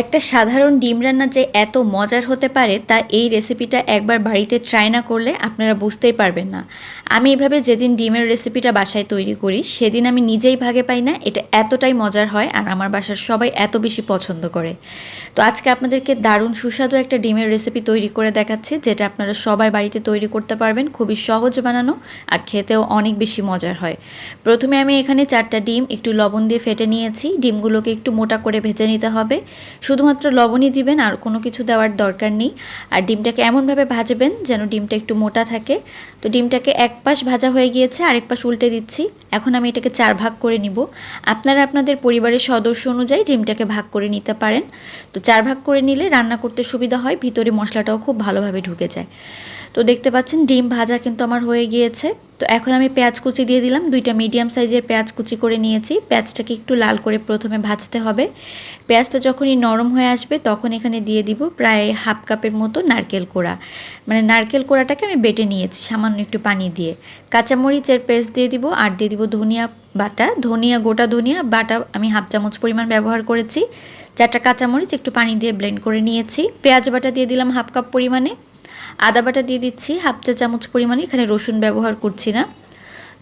একটা সাধারণ ডিম রান্না যে এত মজার হতে পারে তা এই রেসিপিটা একবার বাড়িতে ট্রাই না করলে আপনারা বুঝতেই পারবেন না। আমি এভাবে যেদিন ডিমের রেসিপিটা বাসায় তৈরি করি, সেদিন আমি নিজেই ভাগে পাই না, এটা এতটাই মজার হয় আর আমার বাসার সবাই এত বেশি পছন্দ করে। তো আজকে আপনাদেরকে দারুণ সুস্বাদু একটা ডিমের রেসিপি তৈরি করে দেখাচ্ছি, যেটা আপনারা সবাই বাড়িতে তৈরি করতে পারবেন, খুবই সহজ বানানো আর খেতেও অনেক বেশি মজার হয়। প্রথমে আমি এখানে চারটা ডিম, একটু লবণ দিয়ে ফেটে নিয়েছি, ডিমগুলোকে একটু মোটা করে ভেজে নিতে হবে। শুধুমাত্র লবণই দিবেন, আর কোনো কিছু দেওয়ার দরকার নেই। আর ডিমটাকে এমনভাবে ভাজবেন যেন ডিমটা একটু মোটা থাকে। তো ডিমটাকে এক পাশ ভাজা হয়ে গিয়েছে, আরেক পাশ উল্টে দিচ্ছি। এখন আমি এটাকে চার ভাগ করে নিব। আপনারা আপনাদের পরিবারের সদস্য অনুযায়ী ডিমটাকে ভাগ করে নিতে পারেন। তো চার ভাগ করে নিলে রান্না করতে সুবিধা হয়, ভিতরে মশলাটাও খুব ভালোভাবে ঢুকে যায়। তো দেখতে পাচ্ছেন, ডিম ভাজা কিন্তু আমার হয়ে গিয়েছে। তো এখন আমি পেঁয়াজ কুচি দিয়ে দিলাম, দুইটা মিডিয়াম সাইজের পেঁয়াজ কুচি করে নিয়েছি। পেঁয়াজটাকে একটু লাল করে প্রথমে ভাজতে হবে। পেঁয়াজটা যখনই নরম হয়ে আসবে তখন এখানে দিয়ে দিব প্রায় হাফ কাপের মতো নারকেল কোড়া। মানে নারকেল কোড়াটাকে আমি বেটে নিয়েছি সামান্য একটু পানি দিয়ে। কাঁচামরিচের পেস্ট দিয়ে দিব আর দিয়ে দিব ধনিয়া বাটা। ধনিয়া, গোটা ধনিয়া বাটা আমি হাফ চামচ পরিমাণ ব্যবহার করেছি। চারটা কাঁচামরিচ একটু পানি দিয়ে ব্লেন্ড করে নিয়েছি। পেঁয়াজ বাটা দিয়ে দিলাম হাফ কাপ পরিমাণে। আদা বাটা দিয়ে দিচ্ছি, হাফ চা চামচ পরিমাণে, এখানে রসুন ব্যবহার করছি না।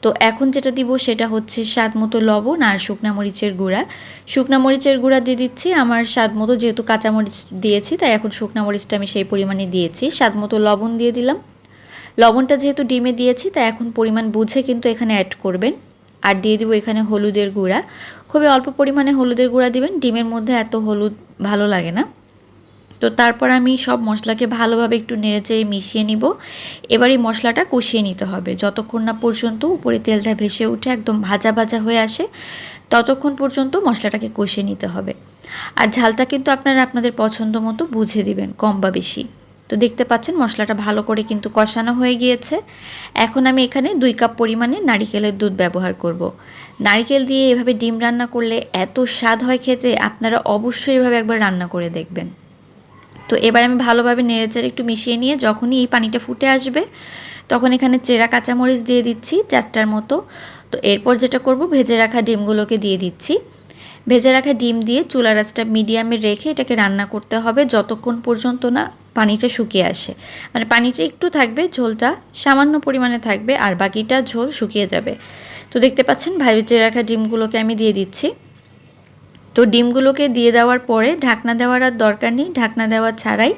তো এখন যেটা দিব সেটা হচ্ছে স্বাদ মতো লবণ আর শুকনা মরিচের গুঁড়া। শুকনা মরিচের গুঁড়া দিয়ে দিচ্ছি, আমার স্বাদ মতো যেহেতু কাঁচা মরিচ দিয়েছি, তাই এখন শুকনা মরিচটা আমি সেই পরিমাণে দিয়েছি। স্বাদ মতো লবণ দিয়ে দিলাম। লবণটা যেহেতু ডিমে দিয়েছি, তাই এখন পরিমাণ বুঝে কিন্তু এখানে অ্যাড করবেন। আর দিয়ে দিব এখানে হলুদের গুঁড়া। খুবই অল্প পরিমাণে হলুদের গুঁড়া দিবেন, ডিমের মধ্যে এত হলুদ ভালো লাগে না। তো তারপর আমি সব মশলাকে ভালোভাবে একটু নেড়েচেড়ে মিশিয়ে নিব। এবার এই মশলাটা কষিয়ে নিতে হবে। যতক্ষণ না পর্যন্ত উপরে তেলটা ভেসে উঠে একদম ভাজা ভাজা হয়ে আসে, ততক্ষণ পর্যন্ত মশলাটাকে কষিয়ে নিতে হবে। আর ঝালটা কিন্তু আপনারা আপনাদের পছন্দ মতো বুঝে দিবেন, কম বা বেশি। তো দেখতে পাচ্ছেন মশলাটা ভালো করে কিন্তু কষানো হয়ে গিয়েছে। এখন আমি এখানে দুই কাপ পরিমাণে নারিকেলের দুধ ব্যবহার করব। নারিকেল দিয়ে এভাবে ডিম রান্না করলে এত স্বাদ হয় খেতে, আপনারা অবশ্যই এভাবে একবার রান্না করে দেখবেন। তো এবার আমি ভালোভাবে নেড়েচেড়ে একটু মিশিয়ে নিয়ে যখনই এই পানিটা ফুটে আসবে, তখন এখানে চেরা কাঁচামরিচ দিয়ে দিচ্ছি চারটার মতো। তো এরপর যেটা করব, ভেজে রাখা ডিমগুলোকে দিয়ে দিচ্ছি। ভেজে রাখা ডিম দিয়ে চুলা রাসটা মিডিয়ামে রেখে এটাকে রান্না করতে হবে যতক্ষণ পর্যন্ত না পানিটা শুকিয়ে আসে। মানে পানিটা একটু থাকবে, ঝোলটা সামান্য পরিমাণে থাকবে আর বাকিটা ঝোল শুকিয়ে যাবে। তো দেখতে পাচ্ছেন, ভেজে রাখা ডিমগুলোকে আমি দিয়ে দিচ্ছি। তো ডিমগুলোকে দিয়ে দেওয়ার পরে ঢাকনা দেওয়ার আর দরকার নেই, ঢাকনা দেওয়া ছাড়াই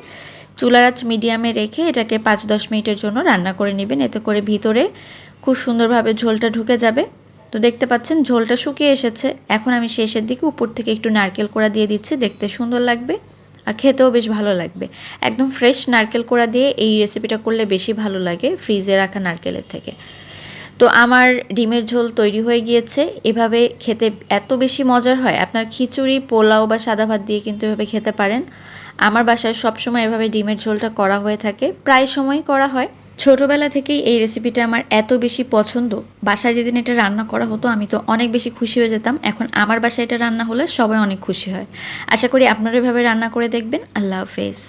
চুলার আঁচ মিডিয়ামে রেখে এটাকে পাঁচ দশ মিনিটের জন্য রান্না করে নেবেন। এতে করে ভিতরে খুব সুন্দরভাবে ঝোলটা ঢুকে যাবে। তো দেখতে পাচ্ছেন ঝোলটা শুকিয়ে এসেছে। এখন আমি শেষের দিকে উপর থেকে একটু নারকেল কোড়া দিয়ে দিচ্ছি, দেখতে সুন্দর লাগবে আর খেতেও বেশ ভালো লাগবে। একদম ফ্রেশ নারকেল কোড়া দিয়ে এই রেসিপিটা করলে বেশি ভালো লাগে ফ্রিজে রাখা নারকেলের থেকে। তো আমার ডিমের ঝোল তৈরি হয়ে গিয়েছে। এভাবে খেতে এত বেশি মজার হয়। আপনার খিচুড়ি, পোলাও বা সাদা ভাত দিয়ে কিন্তু এভাবে খেতে পারেন। আমার বাসায় সবসময় এভাবে ডিমের ঝোলটা করা হয়ে থাকে। প্রায় সময় করা হয়। ছোটোবেলা থেকেই এই রেসিপিটা আমার এত বেশি পছন্দ। বাসায় যেদিন এটা রান্না করা হতো, আমি তো অনেক বেশি খুশি হয়ে যেতাম। এখন আমার বাসায় এটা রান্না হলে সবাই অনেক খুশি হয়। আশা করি আপনারা এভাবে রান্না করে দেখবেন। আল্লাহ হাফেজ।